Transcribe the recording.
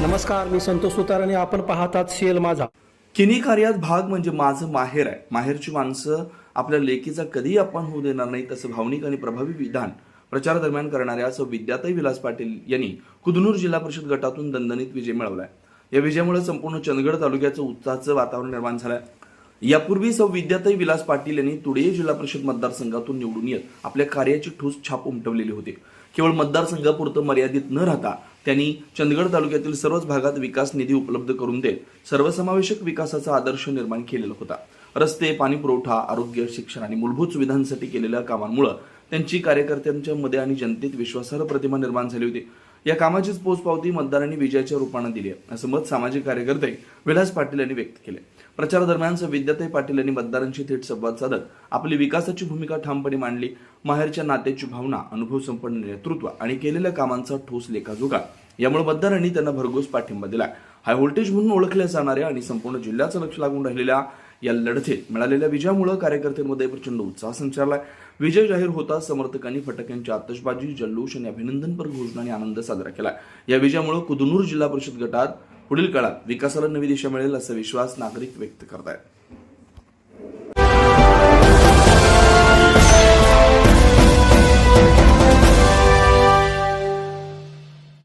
नमस्कार मी संतोष सुतार आणि आपण पाहतात शेल माझा. किनी कार्यात भाग म्हणजे माझं माहेर आहे. माहेरची माणसं आपल्या लेकीचा कधी अपमान होऊ देणार नाही तसं भावनिक आणि प्रभावी विधान प्रचारादरम्यान करणाऱ्या असं विद्याताई विलास पाटील यांनी कुदनूर जिल्हा परिषद गटातून दणदणीत विजय मिळवलाय. या विजयामुळे संपूर्ण चंदगड तालुक्याचं उत्साहाचं वातावरण निर्माण झालंय. यापूर्वी सौ विद्याताई विलास पाटील यांनी तुडे जिल्हा परिषद मतदारसंघातून निवडून येत आपल्या कार्याची ठोस छाप उमटवलेली होती. केवळ मतदारसंघापुरतं मर्यादित न राहता त्यांनी चंदगड तालुक्यातील सर्वच भागात विकास निधी उपलब्ध करून देत सर्वसमावेशक विकासाचा आदर्श निर्माण केलेला होता. रस्ते पाणी पुरवठा आरोग्य शिक्षण आणि मूलभूत सुविधांसाठी केलेल्या कामांमुळे त्यांची कार्यकर्त्यांच्या मध्ये आणि जनतेत विश्वासार्ह प्रतिमा निर्माण झाली होती. या कामाचीच पोचपावती मतदारांनी विजयाच्या रूपानं दिली आहे. असं मत सामाजिक कार्यकर्ते विलास पाटील यांनी व्यक्त केले प्रचारादरम्यान विद्याताई पाटील यांनी मतदारांशी थेट संवाद साधत आपली विकासाची भूमिका ठामपणे मांडली. माहेरच्या नात्याची भावना अनुभव संपन्न नेतृत्व आणि केलेल्या कामांचा ठोस लेखाजोखा यामुळे मतदारांनी त्यांना भरघोस पाठिंबा दिला हाय व्होल्टेज म्हणून ओळखल्या जाणाऱ्या आणि संपूर्ण जिल्ह्याचं लक्ष लागून राहिलेल्या या लढतीत मिळालेल्या विजयामुळे कार्यकर्त्यांमध्ये प्रचंड उत्साह संचारलाय. विजय जाहीर होता समर्थकांनी फटाक्यांची आतषबाजी जल्लोष आणि अभिनंदनपर घोषणा आणि आनंद साजरा केला या विजयामुळे कुदनूर जिल्हा परिषद गटात पुढील काळात विकासाला नवी दिशा मिळेल असा विश्वास नागरिक व्यक्त करत आहेत